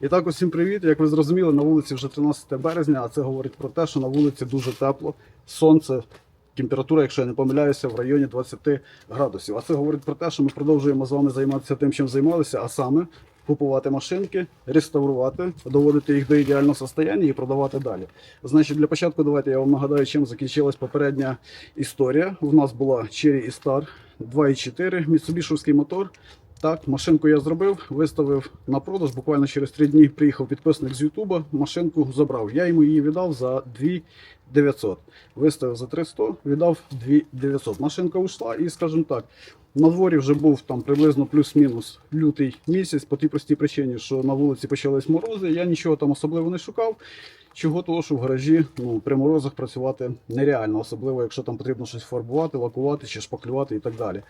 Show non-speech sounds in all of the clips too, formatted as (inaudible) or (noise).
І так, усім привіт. Як ви зрозуміли, на вулиці вже 13 березня, а це говорить про те, що на вулиці дуже тепло, сонце, температура, якщо я не помиляюся, в районі 20 градусів. А це говорить про те, що ми продовжуємо з вами займатися тим, чим займалися, а саме купувати машинки, реставрувати, доводити їх до ідеального состояння і продавати далі. Значить, для початку давайте я вам нагадаю, чим закінчилась попередня історія. У нас була Cherry Star 2.4, Mitsubishi мотор. Так, машинку я зробив, виставив на продаж. Буквально через три дні приїхав підписник з Ютуба, машинку забрав. Я йому її віддав за 2900. Виставив за 300, віддав 2900. Машинка ушла і, скажімо так, на дворі вже був там приблизно плюс-мінус лютий місяць по тій простій причині, що на вулиці почались морози. Я нічого там особливо не шукав. Чого того, що в гаражі ну, при морозах працювати нереально, особливо якщо там потрібно щось фарбувати, лакувати чи шпаклювати і так далі.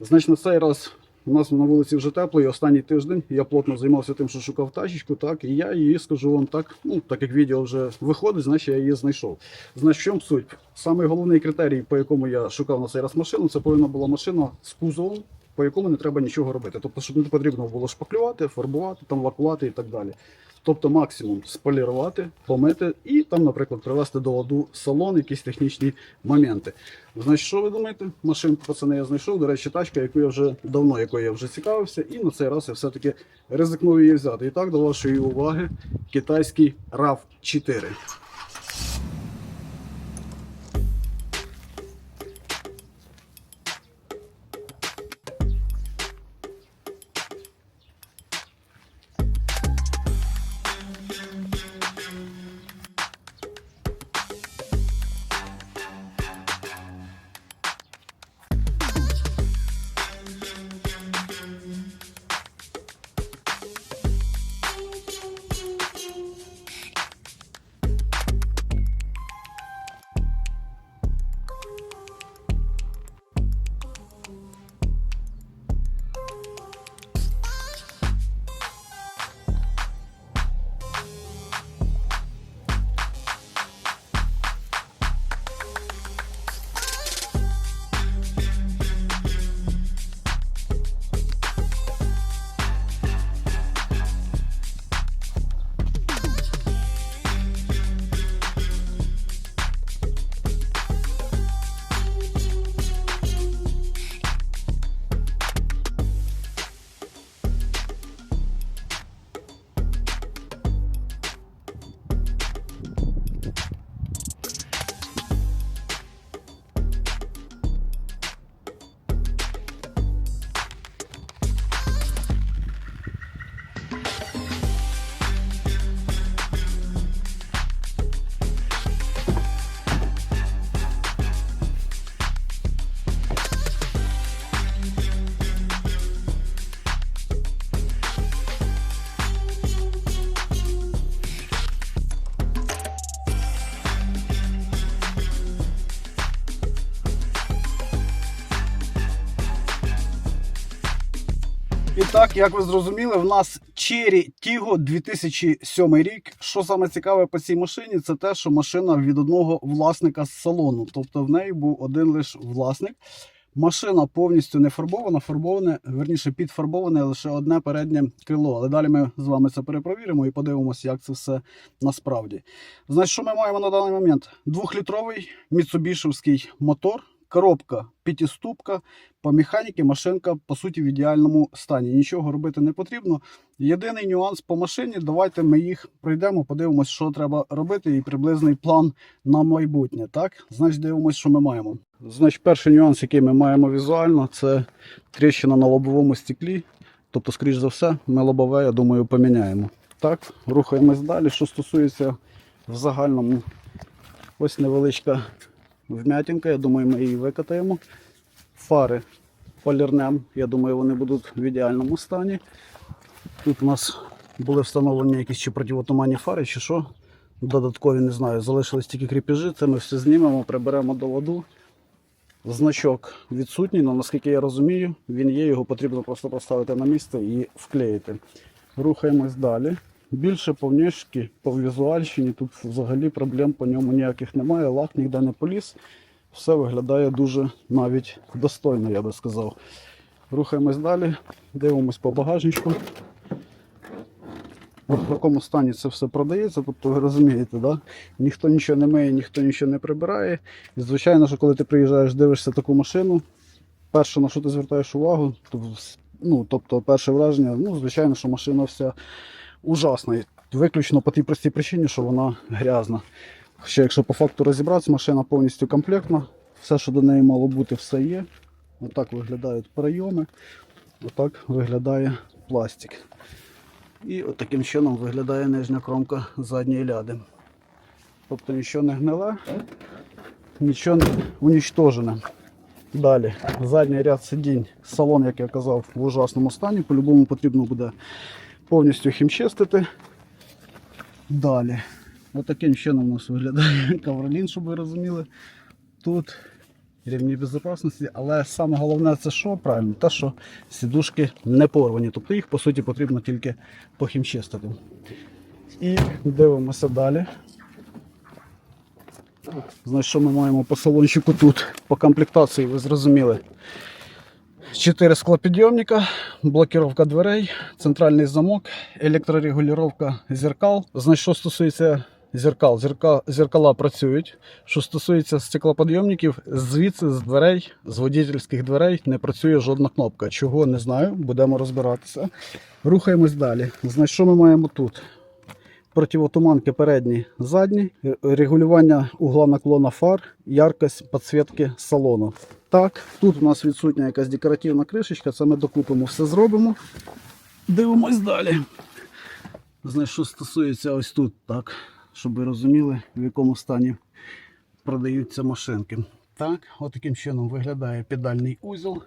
Значить, на цей раз у нас на вулиці вже тепло, і останній тиждень я плотно займався тим, що шукав тачечку, так, і я її скажу вам так, ну так як відео вже виходить, значить я її знайшов. Значить, в чому суть? Самий головний критерій, по якому я шукав на цей раз машину, це повинна була машина з кузовом, по якому не треба нічого робити. Тобто, щоб не потрібно було шпаклювати, фарбувати, там лакувати і так далі. Тобто максимум сполірувати, помити і там, наприклад, привести до ладу салон, якісь технічні моменти. Значить, що ви думаєте? Машинку пацани я знайшов. До речі, тачка, яку я вже давно якою я вже цікавився, і на цей раз я все-таки ризикнув її взяти. І так, до вашої уваги, китайський RAV4. Як ви зрозуміли, в нас Cherry Tiggo 2007 рік. Що саме цікаве по цій машині, це те, що машина від одного власника з салону. Тобто в неї був один лише власник. Машина повністю не фарбована, фарбоване, верніше підфарбоване лише одне переднє крило. Але далі ми з вами це перепровіримо і подивимося, як це все насправді. Значить, що ми маємо на даний момент? Двохлітровий міцубішевський мотор, коробка п'ятиступка, по механіки машинка по суті в ідеальному стані. Нічого робити не потрібно. Єдиний нюанс по машині. Давайте ми їх пройдемо, подивимося, що треба робити, і приблизний план на майбутнє. Так, значить, дивимося, що ми маємо. Значить, перший нюанс, який ми маємо візуально, це тріщина на лобовому стеклі. Тобто, скоріш за все, ми лобове, я думаю, поміняємо. Так, рухаємось далі. Що стосується в загальному, ось невеличка вмятинка, я думаю, ми її викатаємо. Фари полірнем, я думаю, вони будуть в ідеальному стані. Тут у нас були встановлені якісь чи противотуманні фари, чи що. Додаткові, не знаю, залишились тільки кріпежі, це ми все знімемо, приберемо до ладу. Значок відсутній, але наскільки я розумію, він є, його потрібно просто поставити на місце і вклеїти. Рухаємось далі. Більше по внешки, по візуальщині, тут взагалі проблем по ньому ніяких немає, лак ніде не поліз. Все виглядає дуже навіть достойно, я би сказав. Рухаємось далі, дивимось по багажничку. В такому стані це все продається, тобто ви розумієте, да? ніхто нічого не миє, ніхто нічого не прибирає. І звичайно, що коли ти приїжджаєш, дивишся таку машину, перше, на що ти звертаєш увагу, то, ну, тобто перше враження, ну, звичайно, що машина вся ужасна. Виключно по тій простій причині, що вона грязна. Ще якщо по факту розібратися, машина повністю комплектна, все, що до неї мало бути, все є. Отак виглядають прийоми, отак виглядає пластик. І таким чином виглядає нижня кромка задньої ляди. Тобто нічого не гниле, нічого не унічтожене. Далі, задній ряд сидінь, салон, як я казав, в ужасному стані. По-любому потрібно буде повністю хімчистити. Далі. Отаким чином у нас виглядає (laughs) ковролін, щоб ви розуміли. Тут рівні безпечності, але саме головне це що правильно? Те, що сідушки не порвані. Тобто їх по суті потрібно тільки похімчистити. І дивимося далі. Значить, що ми маємо по салончику тут? По комплектації, ви зрозуміли. Чотири склопідйомника, блокировка дверей, центральний замок, електрорегулювання зеркал. Значить, що стосується зеркал, зерка, зеркала працюють. Що стосується стеклоподйомників, звідси з дверей, з водительських дверей не працює жодна кнопка. Чого не знаю, будемо розбиратися. Рухаємось далі. Значить, що ми маємо тут? Противотуманки передні, задні, регулювання угла наклона фар, яркость підсвітки салону. Так, тут у нас відсутня якась декоративна кришечка, це ми докупимо, все зробимо. Дивимось далі. Значить, що стосується ось тут, так, щоб ви розуміли, в якому стані продаються машинки. Так, от таким чином виглядає педальний узел.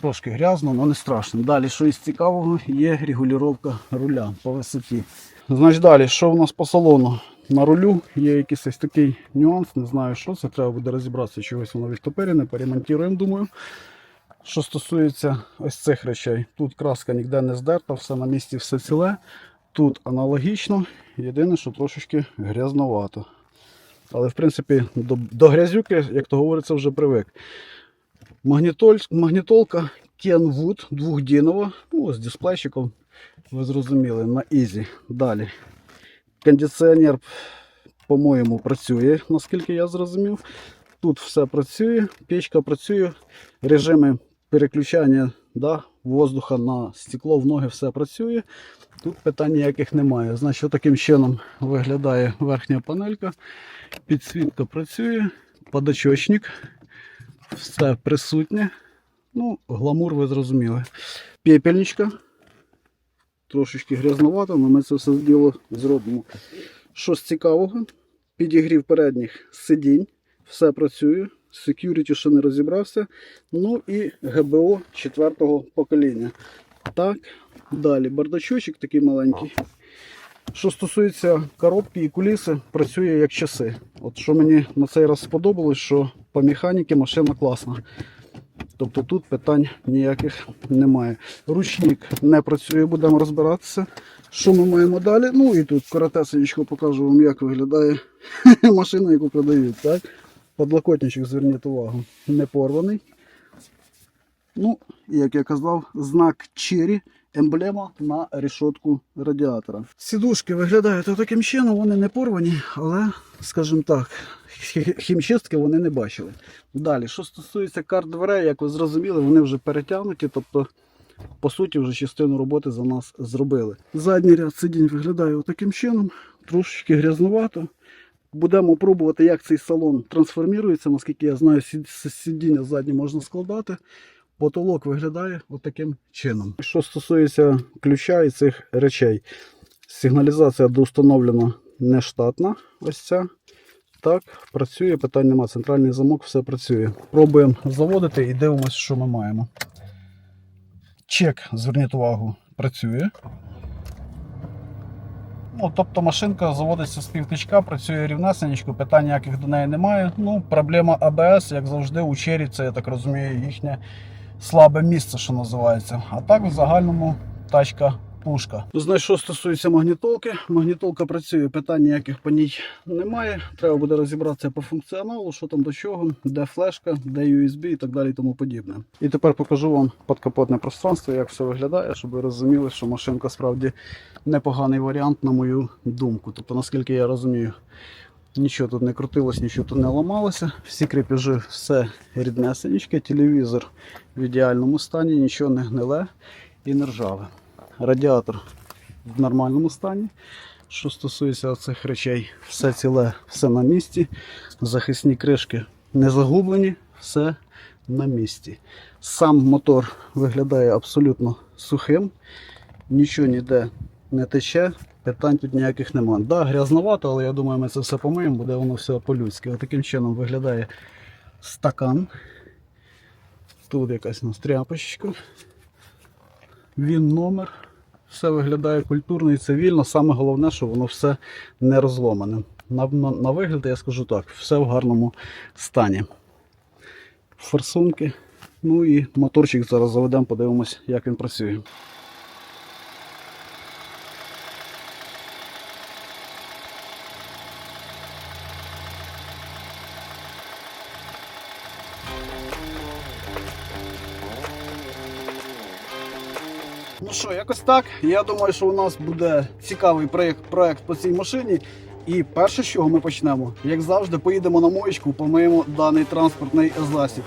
Трошки грязно, але не страшно. Далі, що із цікавого, є регулювання руля по висоті. Значить, далі, що в нас по салону? На рулю є якийсь ось такий нюанс, не знаю що це, треба буде розібратися, чогось воно відтопирене, поремонтуємо, думаю. Що стосується ось цих речей, тут краска ніде не здерта, все на місці, все ціле. Тут аналогічно, єдине, що трошечки грязновато. Але в принципі до, до грязюки, як то говориться, вже привик. Магнітоль, магнітолка Kenwood двохдінова, ну, з дисплейчиком, ви зрозуміли, на Easy. Далі. Кондиціонер, по-моєму, працює, наскільки я зрозумів. Тут все працює, печка працює, режими переключання да, воздуха на стекло, в ноги все працює. Тут питань ніяких немає. Значить, таким чином виглядає верхня панелька. Підсвітка працює, подачочник, все присутнє. Ну, гламур ви зрозуміли. Пепельничка. Трошечки грязновато, але ми це все діло зробимо. Що з цікавого? Підігрів передніх сидінь, все працює. Security ще не розібрався. Ну і ГБО четвертого покоління. Так, далі бардачочок такий маленький. Що стосується коробки і куліси, працює як часи. От що мені на цей раз сподобалось, що по механіки машина класна. Тобто тут питань ніяких немає. Ручник не працює, будемо розбиратися. Що ми маємо далі? Ну і тут коротесенько покажу вам, як виглядає (laughs) машина, яку продають. Так? Подлокотничок, зверніть увагу, не порваний. Ну, як я казав, знак Cherry, емблема на решетку радіатора. Сідушки виглядають таким чином, вони не порвані, але, скажімо так, хімчистки вони не бачили. Далі, що стосується карт дверей, як ви зрозуміли, вони вже перетягнуті, тобто, по суті, вже частину роботи за нас зробили. Задній ряд сидінь виглядає таким чином, трошечки грязнувато. Будемо пробувати, як цей салон трансформується. Наскільки я знаю, сидіння задні можна складати. Потолок виглядає отаким чином. Що стосується ключа і цих речей, сигналізація доустановлена нештатна. Ось ця. Так, працює, питань нема. Центральний замок, все працює. Пробуємо заводити і дивимося, що ми маємо. Чек, зверніть увагу, працює. Ну, тобто машинка заводиться з півтичка, працює рівнесенечко, питань ніяких до неї немає. Ну, проблема АБС, як завжди, у Чері, це, я так розумію, їхнє слабе місце, що називається. А так, в загальному тачка пушка. Знаєш, що стосується магнітолки, магнітолка працює, питань ніяких по ній немає. Треба буде розібратися по функціоналу, що там до чого, де флешка, де USB і так далі і тому подібне. І тепер покажу вам подкапотне пространство, як все виглядає, щоб ви розуміли, що машинка справді непоганий варіант, на мою думку. Тобто, наскільки я розумію, Нічого тут не крутилось, нічого тут не ламалося. Всі кріпежі, все ріднесенечке, телевізор в ідеальному стані, нічого не гниле і не ржаве. Радіатор в нормальному стані. Що стосується цих речей, все ціле, все на місці. Захисні кришки не загублені, все на місці. Сам мотор виглядає абсолютно сухим, нічого ніде не тече, питань тут ніяких немає. Да, грязновато, але я думаю, ми це все помиємо, буде воно все по-людськи. Таким чином виглядає стакан. Тут якась у нас тряпочка. Він номер. Все виглядає культурно і цивільно. Саме головне, що воно все не розломане. На, на, на вигляд, я скажу так, все в гарному стані. Форсунки. Ну і моторчик зараз заведемо, подивимось, як він працює. Ну що, якось так. Я думаю, що у нас буде цікавий проєкт, проєкт по цій машині. І перше, з чого ми почнемо, як завжди, поїдемо на моєчку, помиємо даний транспортний засіб.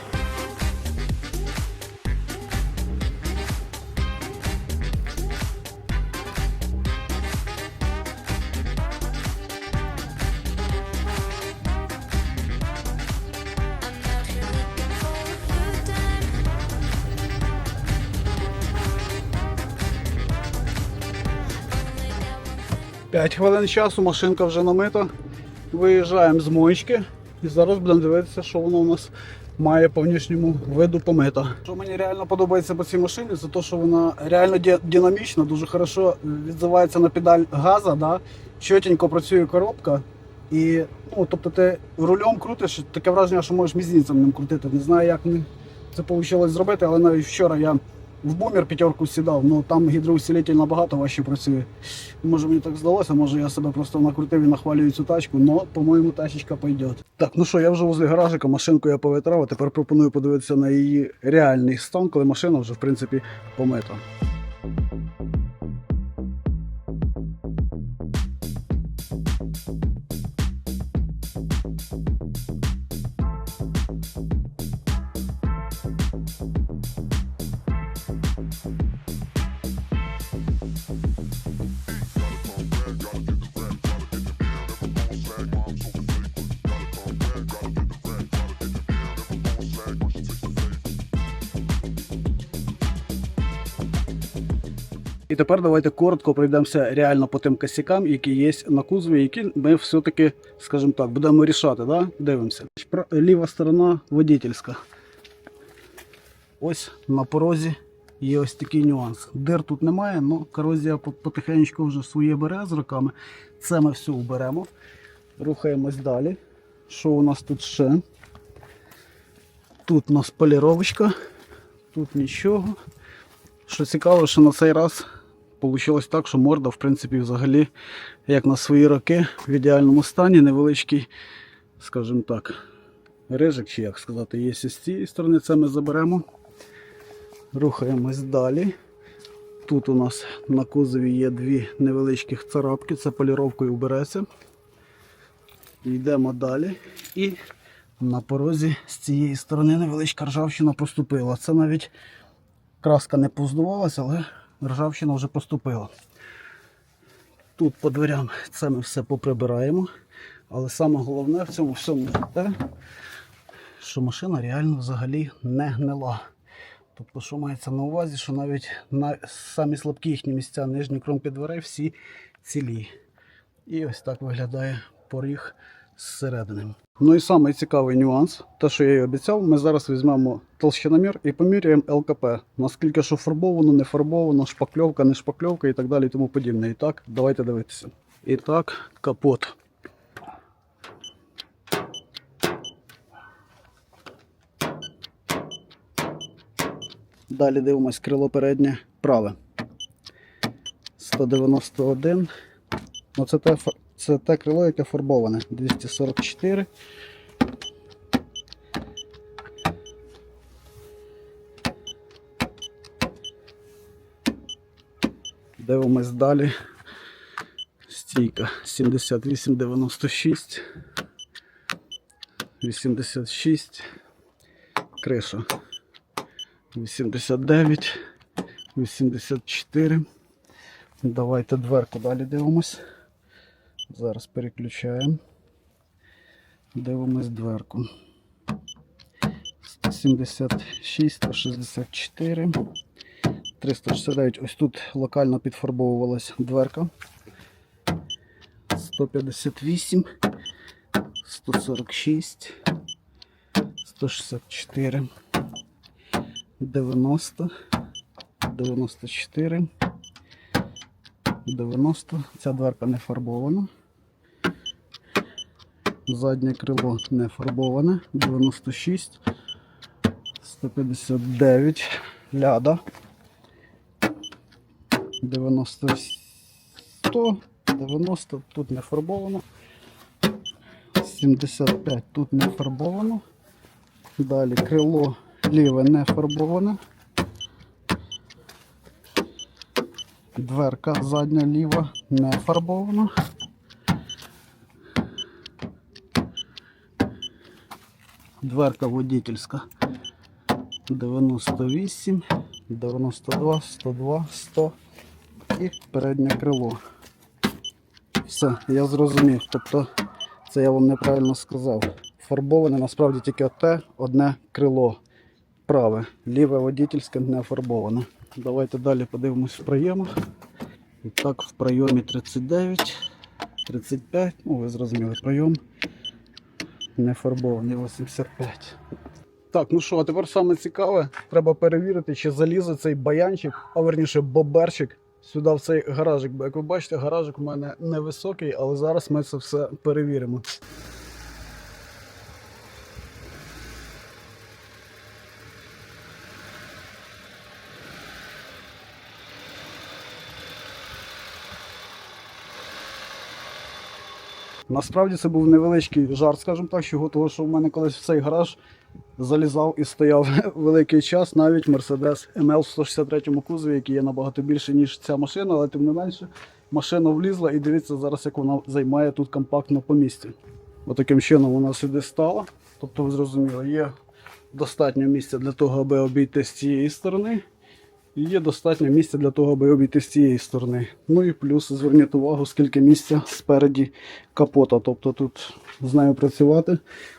П'ять хвилин часу, машинка вже намита. Виїжджаємо з моєчки і зараз будемо дивитися, що воно у нас має по внішньому виду помита. Що мені реально подобається по цій машині, це те, що вона реально динамічна, дуже хорошо відзивається на педаль газа, да? чотенько працює коробка. І ну, тобто ти рулем крутиш, таке враження, що можеш мізинцем ним крутити. Не знаю, як це вийшло зробити, але навіть вчора я в бумер п'ятерку сідав, ну там гідроусилитель набагато важче працює. Може мені так здалося, може я себе просто накрутив і нахвалюю цю тачку, але, по-моєму, тачечка пойде. Так, ну що, я вже возле гаражика, машинку я повитрав, а тепер пропоную подивитися на її реальний стан, коли машина вже в принципі помита. І тепер давайте коротко пройдемося реально по тим косякам, які є на кузові, які ми все-таки, скажімо так, будемо рішати. Да? Дивимося. Ліва сторона водительська. Ось на порозі є ось такий нюанс. Дир тут немає, але корозія по- потихеньку вже своє бере з роками. Це ми все уберемо. Рухаємось далі. Що у нас тут ще? Тут у нас поліровочка, тут нічого. Що цікаво, що на цей раз вийшло так, що морда, в принципі, взагалі, як на свої роки, в ідеальному стані, невеличкий, скажімо так, рижик, чи як сказати, є з цієї сторони, це ми заберемо. Рухаємось далі. Тут у нас на кузові є дві невеличких царапки, це поліровкою вбереться. Йдемо далі. І на порозі з цієї сторони невеличка ржавчина поступила. Це навіть краска не поздувалася, але ржавчина вже поступила. Тут по дверям це ми все поприбираємо. Але саме головне в цьому всьому те, що машина реально взагалі не гнила. Тобто, що мається на увазі, що навіть на самі слабкі їхні місця нижні кромки дверей всі цілі. І ось так виглядає поріг зсередини. Ну і самий цікавий нюанс, те, що я і обіцяв, ми зараз візьмемо толщиномір і поміряємо ЛКП. Наскільки що фарбовано, не фарбовано, шпакльовка, не шпакльовка і так далі і тому подібне. І так, давайте дивитися. І так, капот. Далі дивимось крило переднє праве. 191. Ну, це те, це те крило, яке фарбоване. 244. Дивимось далі. Стійка 7896. 86. Криша 89. 84. Давайте дверку далі дивимось. Зараз переключаємо. Дивимось дверку. 176, 164, 369. Ось тут локально підфарбовувалась дверка. 158, 146, 164, 90, 94, 90. Ця дверка не фарбована. Заднє крило не фарбоване. 96, 159, ляда. 90, 100, 90, тут не фарбовано. 75 тут не фарбовано. Далі крило ліве не фарбоване. Дверка задня ліва не фарбована. Дверка водительська 98, 92, 102, 100 і переднє крило. Все, я зрозумів. Тобто це я вам неправильно сказав. Фарбоване насправді тільки те одне крило праве. Ліве водительське не фарбоване. Давайте далі подивимось в проємах. І так, в прийомі 39, 35, ну ви зрозуміли, прийом не фарбований 85. Так, ну що, а тепер саме цікаве, треба перевірити, чи залізе цей баянчик, а верніше боберчик сюди в цей гаражик. Бо як ви бачите, гаражик у мене невисокий, але зараз ми це все перевіримо. Насправді це був невеличкий жарт, скажімо так, чого того, що в мене колись в цей гараж залізав і стояв (laughs) великий час, навіть Mercedes ML в 163 кузові, який є набагато більше, ніж ця машина, але тим не менше машина влізла і дивіться зараз, як вона займає тут компактно по місці. Отаким чином вона сюди стала. Тобто, ви зрозуміли, є достатньо місця для того, аби обійти з цієї сторони. Є достатньо місця для того, аби обійти з цієї сторони. Ну і плюс зверніть увагу, скільки місця спереді капота. Тобто тут з нею працювати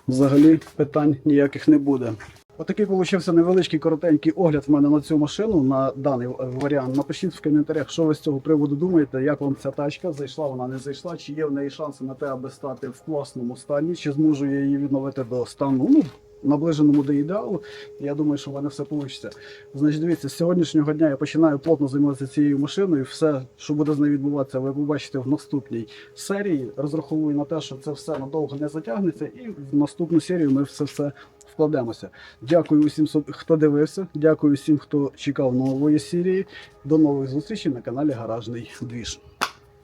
взагалі питань ніяких не буде. Отакий получився невеличкий коротенький огляд в мене на цю машину, на даний варіант. Напишіть в коментарях, що ви з цього приводу думаєте, як вам ця тачка, зайшла вона, не зайшла, чи є в неї шанси на те, аби стати в класному стані, чи зможу я її відновити до стану. Ну, наближеному до ідеалу. Я думаю, що в мене все вийде. Значить, дивіться, з сьогоднішнього дня я починаю плотно займатися цією машиною. Все, що буде з нею відбуватися, ви побачите в наступній серії. Розраховую на те, що це все надовго не затягнеться, і в наступну серію ми все все вкладемося. Дякую усім, хто дивився. Дякую всім, хто чекав нової серії. До нових зустрічей на каналі Гаражний Двіж.